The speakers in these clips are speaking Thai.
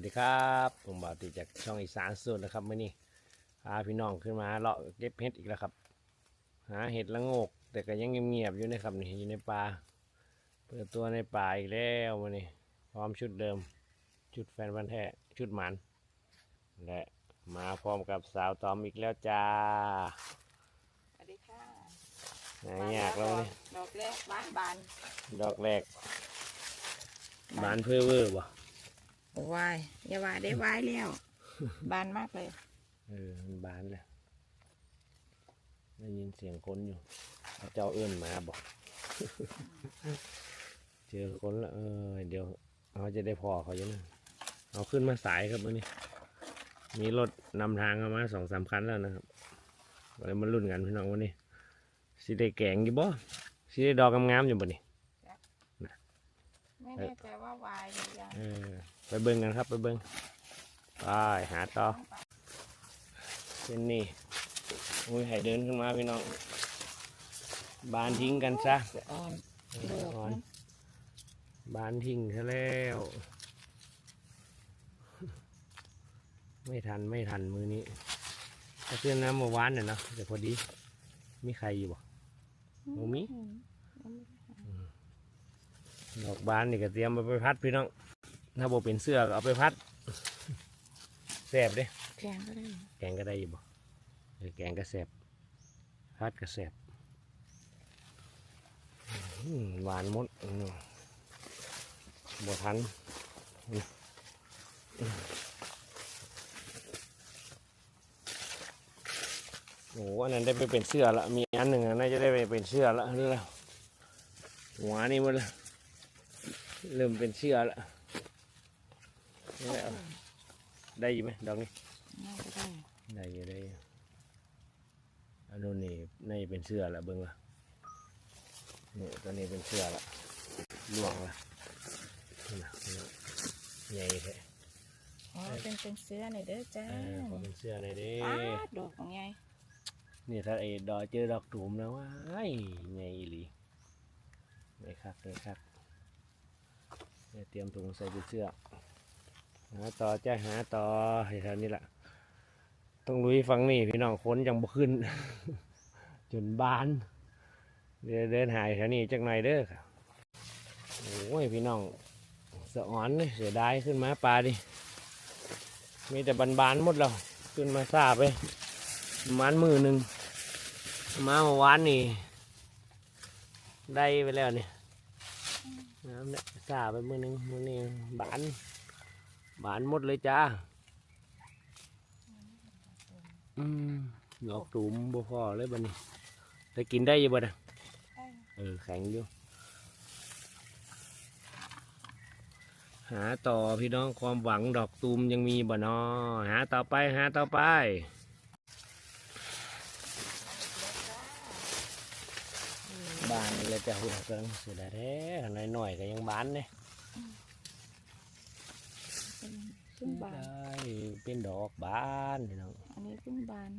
วัสดีครับ ผมบ่าวติจากช่องอีสานสุดนะครับมื่อนี้พาพี่น้องขึ้นมาเลาะเก็บเห็ดอีกแล้วครับ หาเห็ดละโงก แต่ก็ยังเงียบๆอยู่นะครับนี่อยู่ในป่าเปิดตัวในป่าอีกแล้วมื่อนี้พร้อมชุดเดิม ชุดแฟนพันธุ์แท้ชุดหมันและมาพร้อมกับสาวตอมอีกแล้วจ้าสวัสดีค่ะหายากแล้วนี่ดอกแรกบานบานดอกแรกบานเพื่อเวอร์บ่ โอ้ยอย่าว่าได้วายแล้ว บานมากเลย เออมันบานเลยได้ยินเสียงคนอยู่เขาเจ้าเอื้อนมาบอก เจอคนแล้วเออ เดี๋ยวเขาจะได้พอเขาอยู่นะเอาขึ้นมาสายครับวันนี้ มีรถนำทางเอามาสองสามคันแล้วนะครับเลยมาลุ้นกันพี่น้องวันนี้สิได้แกงอยู่บ่สิได้ดอกงามๆอยู่บ่นี่ ไม่แน่ใจว่าวายหรือยังเออไปเบิ่งกันครับไปเบิ่งไปหาต่อเป็นนี่อุ้ยให้เดินขึ้นมาพี่น้องบานทิ้งกันซะอ่อนเอออ่อนบานทิ้งซะแล้ว ไม่ทันไม่ทันมือนี้ถ้าเพื่อนน้ำเมื่อวานเนี่ยเนาะแต่พอดี มีใครอยู่บ่โอ้มิ ดอกบานนี่ก็เตรียมเอาไปพัดพี่น้อง ถ้าบ่เป็นเสื้อก็เอาไปพัดแสบเด้แกงก็ได้แกงก็ได้อยู่บ่เออแกงก็แสบพัดก็แสบอื้อหวานหมดอื้อบ่ทันอื้ออื้อโอ้อันนั้นได้ไปเป็นเสื้อละ มีอันหนึ่งอะน่าจะได้ไปเป็นเสื้อละนี่แล้วหัวนี่หมันละ เริ่มเป็นเสื้อละนี่แหละได้อยู่ไหมดอกนี้น่าจะได้ได้อยู่ได้อยู่อันนู้นนี่น่าจะเป็นเสื้อละเบิ้งละนี่ตัวนี้เป็นเสื้อละล่วงละนี่นะนี่นะใหญ่แท้อ๋อเป็นเป็นเสื้อหน่อยเด้อจ้าเออขอเป็นเสื้อหน่อยดิป้าดดอกของไงนี่ถ้าไอ้ดอกเจอดอกตูมแล้วว่าไอ้ใหญ่อีหลีไม่คักเลยคัก เตรียมถุงใส่เป็นเสื้อหาต่อจ้าหาต่อแถวนี้แหละต้องลุยฟังนี่พี่น้องค้นยังบ่ขึ้น จนบาน เดินเดินหายแถวนี้จักหน่อยเด้อค่ะโอ้ยพี่น้องสะอ่อนเลยเสียดายขึ้นมาปลาดิมีแต่บานๆหมดแล้วขึ้นมาซาไปมันมือหนึ่งมาเมื่อวานนี่ได้ไปแล้วนี่ น้ำเนี่ยซาไปมือหนึ่งมือนี้บาน บานหมดเลยจ้า อืมดอกตูมบ่พอเลยบันนี้แต่กินได้อยังบ่นะเออแข็งอยู่ หาต่อพี่น้องความหวังดอกตูมยังมีบ่นอหาต่อไปหาต่อไป บานนี่เลยจะหัวกำลังเสียดายแท้ขนาดหน่อยก็ยังบานเลยเพิ่งบาน ได้เป็นดอกบานพี่น้องอันนี้เพิ่งบาน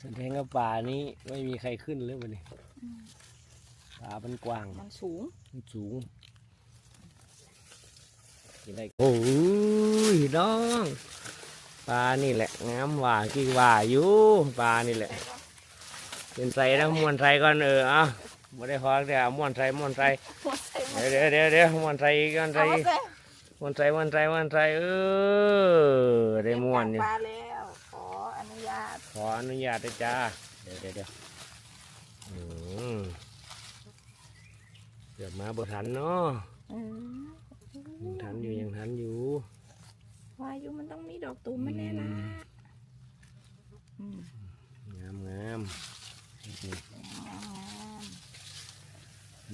แสดงว่าป่านี้ไม่มีใครขึ้นเลยวันนี้ป่ามันกว้าง มันสูงมันสูงกินได้โอ้ยน้องปลานี่แหละงามหว่ากี่ว่าอยู่ปลานี่แหละ เป็นไตนะม้วนไตก่อนเอออะไม่ได้พอเดี๋ยวม้วนไตม้วนไตหัวใส่เดี๋ยวเดี๋ยวเดี๋ยวเดี๋ยวม้วนไตอีกม้วนไตเอาอีกใส่ม้วนไตม้วนไตม้วนไตเออได้ม้วนอยู่ปลาแล้วขออนุญาตขออนุญาตด้วยจ้าเดี๋ยวเดี๋ยวเดี๋ยวอืมเกือบมาบ่ทันเนาะอืมยังทันอยู่ยังทันอยู่วายุมันต้องมีดอกตูมมาแน่ละอืมงามงามนี่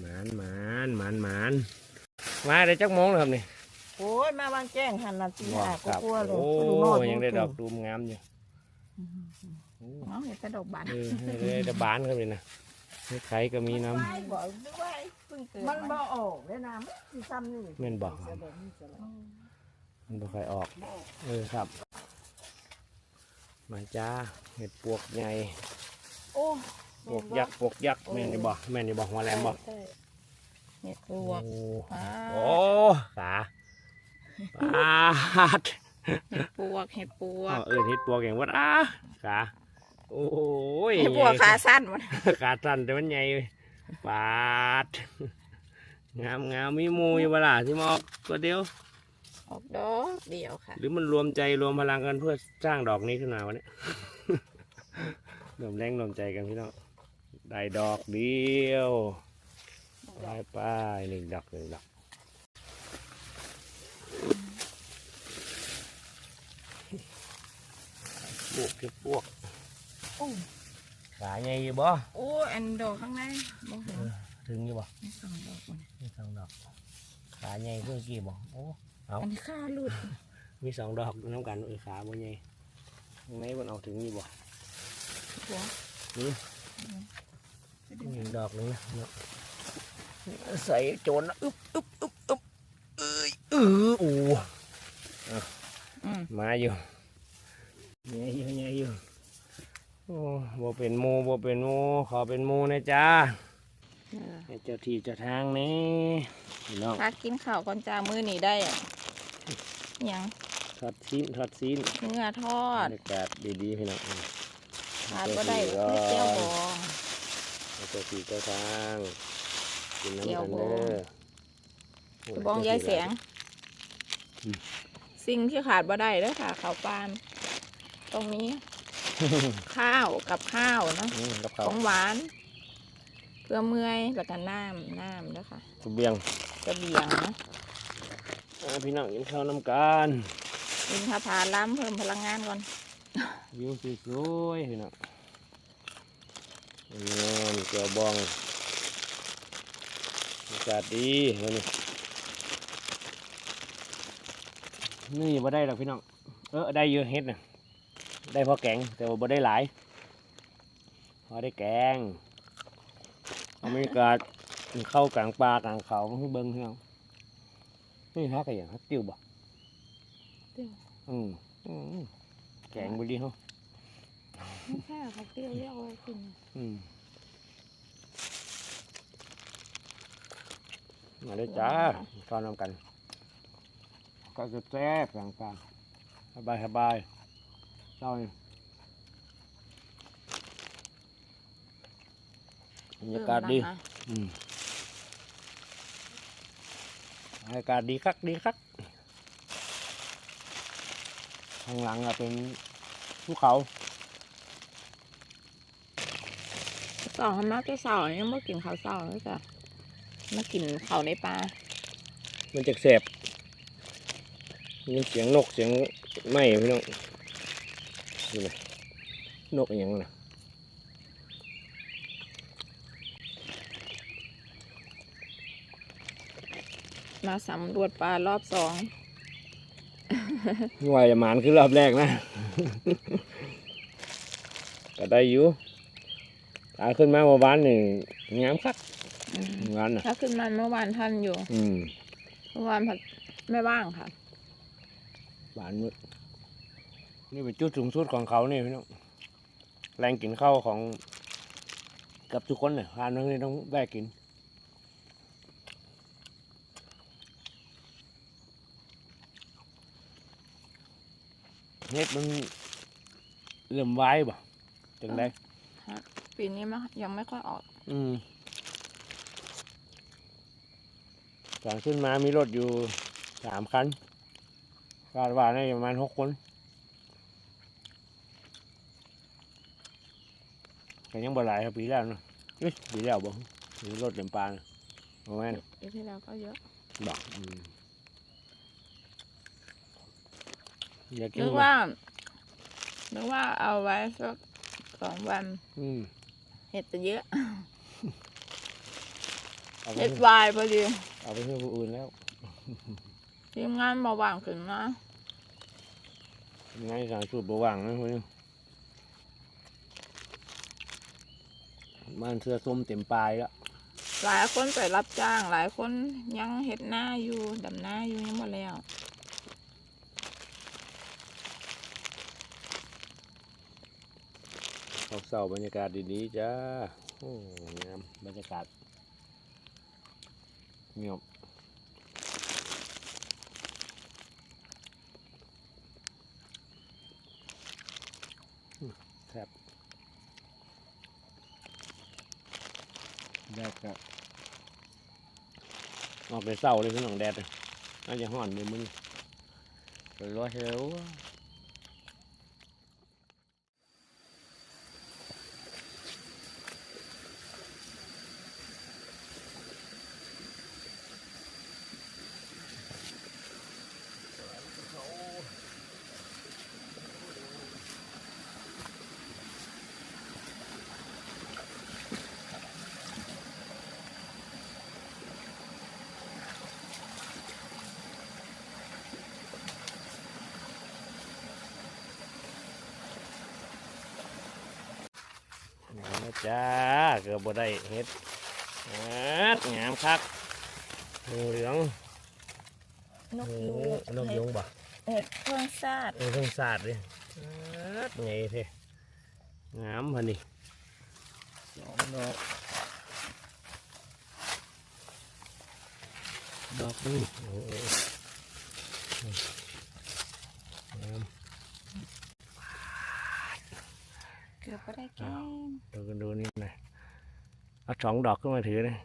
หมานหมานหมานหมานมาได้จักโมงแล้วครับนี่โอ้ยมาวางแจ้งหันนาทีว้าอะครับกลัวๆเลยโอ้ดูโน่นยังได้ดอกดูตูมงามอยู่โอ้น้องเห็นแต่ดอกบานเออได้ได้บานครับนี่นะนี่ไข่ก็มีน้ไม่บอกด้วยเพิ่งเกิดมันบ่ออกเลยนะมันสิซ้ำนี่ำแม่นบอกเสด็จนี่เสด็จมันบ่ค่อยออก เออครับ มาจ้าเห็ดปวกใหญ่โอ้ ปวกยักษ์ปวกยักษ์แม่นอยู่บ่แม่นอยู่บ่หัวแหลมบ่ใช่เห็ดปลวกโอ้ว้าโอ้วขาอาดเห็ดปวกเห็ดปวอ๋อกเอินเฮ็ดปวกอย่างวัดอ้าขาโอ้ย เห็ดปวกขาสั้นหมดขาสั้นแต่มันใหญ่เว้ยปาดงามงามมีหมูอยู่เวลาที่มาออกตัวเดียว ออกดอกเดียวค่ะ หรือมันรวมใจรวมพลังกันเพื่อสร้างดอกนี้ขึ้นมาวะเนี่ย รวมแรงรวมใจกันพี่น้อง ได้ดอกเดียวไปไปหนึ่งดอกหนึ่งดอกพวกคือพวกโอ้ขาใหญ่อยู่บ่โอ้อันดอกข้างในบ่เห็นถึงอยู่บ่มีสองดอกหมดมีสองดอกขาใหญ่เพื่อกี่บ่โอ้เอาอันนี้ข้าหลุดมีสองดอกน้ำกันเออขาบ่ใหญ่ข้างในมันเอาถึงอยู่บ่หัวหนึ่ งดอกหนึงนะเนาะใส่โจรนะอึ๊บอึ๊บอึ๊บอึ๊บเอ้ยเออโอ้อืมมาอยู่เงี้ยอยู่เงี้ยอยู่โอ้บ่เป็นหมูบ่เป็นหมูขอเป็นหมูนะจ๊ะเออให้เจ้าที่เจ้าทางนี่พี่น้องพักกินข้าวก่อนจ้ามื้อนี้ได้อะหยังทอดซีนทอดซีนเนื้อทอบรดรยากาศดีๆพี่น้องอืมขาดบ่ได้เลยเจียวบองให้ เจ้าที่เจ้าทางกินน้ำเจียวกันบเด้องอโบองยายแสงอืมสิ่งที่ขาดบ่ได้เด้อค่ะข้าวปานตรงนี้ ข้าวกับข้าวเนาะอืมกับขเขาวองหวาน เพื่อเมื่อยแล้วก็น้ำน้ำเด้อค่ะเสเบียงกระเบียงนะอ่าพี่น้องกินข้าวน้ำกันกินข้าวพาล้ำเพิ่มพลังงานก่อนวิวสวยๆพี่น้อง งามเจียวบองอากาศดีวันนี้นี่บ่ได้หรอกพี่น้อง เออได้เยอะเฮ็ดนะได้พอแกงแต่ว่าบ่ได้หลาย พอได้แกงเอาบรรยากาศเข้ากลางป่ากลางเขาให้เบิ้งพี่น้องนี่ฮักอะไรอย่างฮักติวบ่ติ้วอืมอืมแกงบ่ดีเฮา ไม่ใช่ค่ะเตี้ยวเรียกว่ากินอืมมาเลยจ้าตอนนำกัน ก็จะแซ่บกลางป่าสบายสบายเจ้านี่บรรยากาศดี อืมบรรยากาศดีคักดีคักข้างหลังอะเป็นภูเขา สองมาจะสาวยังไม่กินข้าวเศร้าเลยจ้ะมากินข้าวในปลามันจะแสบมีเสียงนกเสียงไม้พี่น้องนี่นะนกอหย่างนะมาสำรวจปลารอบสองงวยจะหมานคือรอบแรกนะ ก็ได้อยู่ ตาขึ้นมาเมื่อวานนี่งามคักอืมเมื่อวานน่ะถ้าขึ้นมาเมื่อวานท่านอยู่ อืมเมื่อวานผัดไม่ว่างค่ะหวานมืดนี่เป็นจุดสูงสุดของเขานี่พี่น้องแรงกินข้าวของเกับทุกคนเนี่ยทานตรงนี้ต้องแวะกินเฮ็ดมันเริ่มไว้บ่จังได ปีนี้มะยังไม่ค่อยออก อืมก่อนขึ้นมามีรถอยู่สามคันคาดว่าน่าจะประมาณหกคนแต่ยังบ่หลายครับปีแล้วเนาะเอ้ยปีแล้วบ่มีรถเต็มปานประมาณปีที่แล้วก็เยอะบอกอืมอยากกินนึกว่านึกว่าเอาไว้สักสองวัน อืม เห็ดจะเยอะ เอาไปเห็ดให้วายพอดีเอาไปให้ผู้อื่นแล้วทีมงานมาว่างขึ้นมาไงสารสูตรบว่างนะพวกนี้บ้านเสื้อส้มเต็มปลายแล้วหลายคนไปรับจ้าง หลายคนยังเห็ดหน้าอยู่ดำหน้าอยู่ยังหมดแล้ว เศร้าบรรยากาศดีๆจ้าโอ้งามบรรยากาศเงียบแทบแดดก็ออกไปเศร้าเลยพี่น้องแดดน่าจะห่อนเลยมึงร้อยเฮล จ้าเกือบบ่ได้เฮ็ดอัดงามคักเหลืองนกโอ้ยูนกยุงบ่เห็ดเพิ่งซาดเออเพิ่งสาดเลยอัดไงเท่งามพันนี่สองดอกดอกนี่โอ้โหงาม เกือบไม่ได้แกงดูกันดูนี่หน่อยเอาสองดอกขึ้นมาถือเลย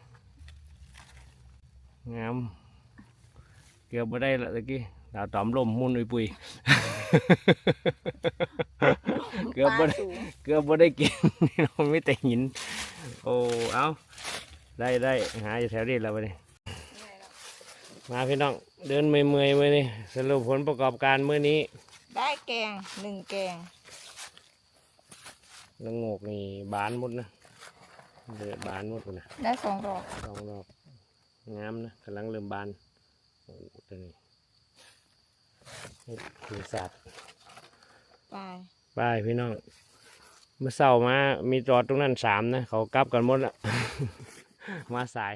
งามเกือบมาได้ละตะกี้ดาวตอมลมมุนอุยปุยเกือบปบ่ลาได้สูงเกือบบ่ได้กินเราไม่แต่หิน โอ้เอาได้ได้หาอยู่แถวนี้แล้วไปนี่มาพี่น้องเดินเมื่อยๆมื่อนี้สรุปผลประกอบการมื้อนี้ ได้แกงหนึ่งแกง ละโงกนี่บานหมดนะเดือบานหมดพุ่นนะได้สองดอกสองดอกงามนะกำลังเริ่มบานโอ้ตัวนี้นี่คือสัตว์ปลายไปพี่น้องเมื่อเช้ามา มีจอดตรงนั้นสามนะ เขากลับกันหมดละ มาสาย